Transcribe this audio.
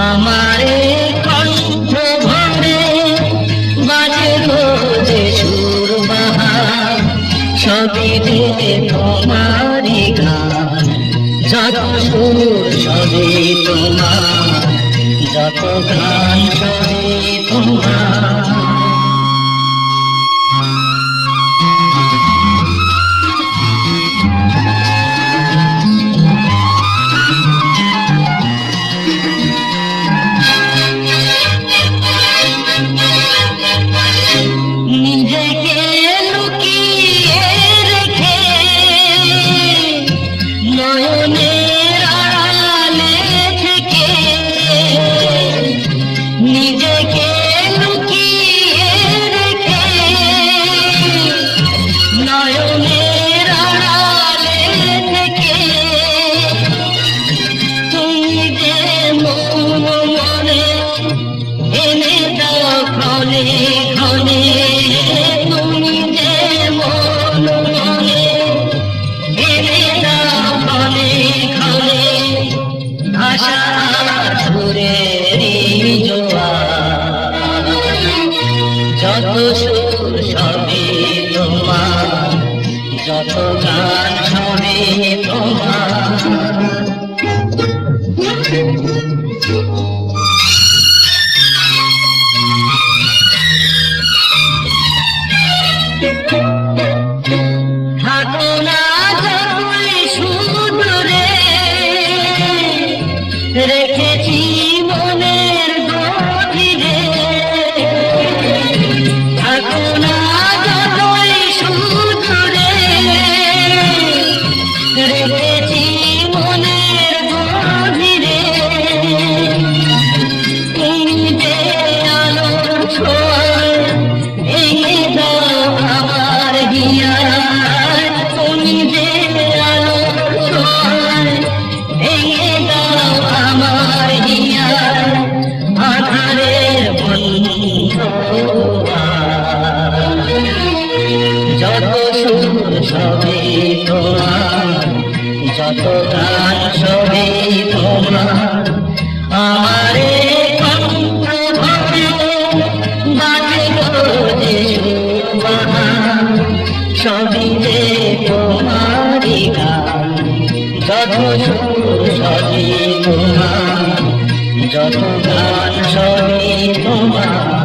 আমারে কণ্ঠ ভরে বাজে সুর সবই যে গান। যত সুর সবই তোমার গান তোমার। যত সুর সবে তোমার যত গান সবে তোমার। থাকো সবে তোমার যত গান তোমার আমারে যত সবে তোমার যত তোমার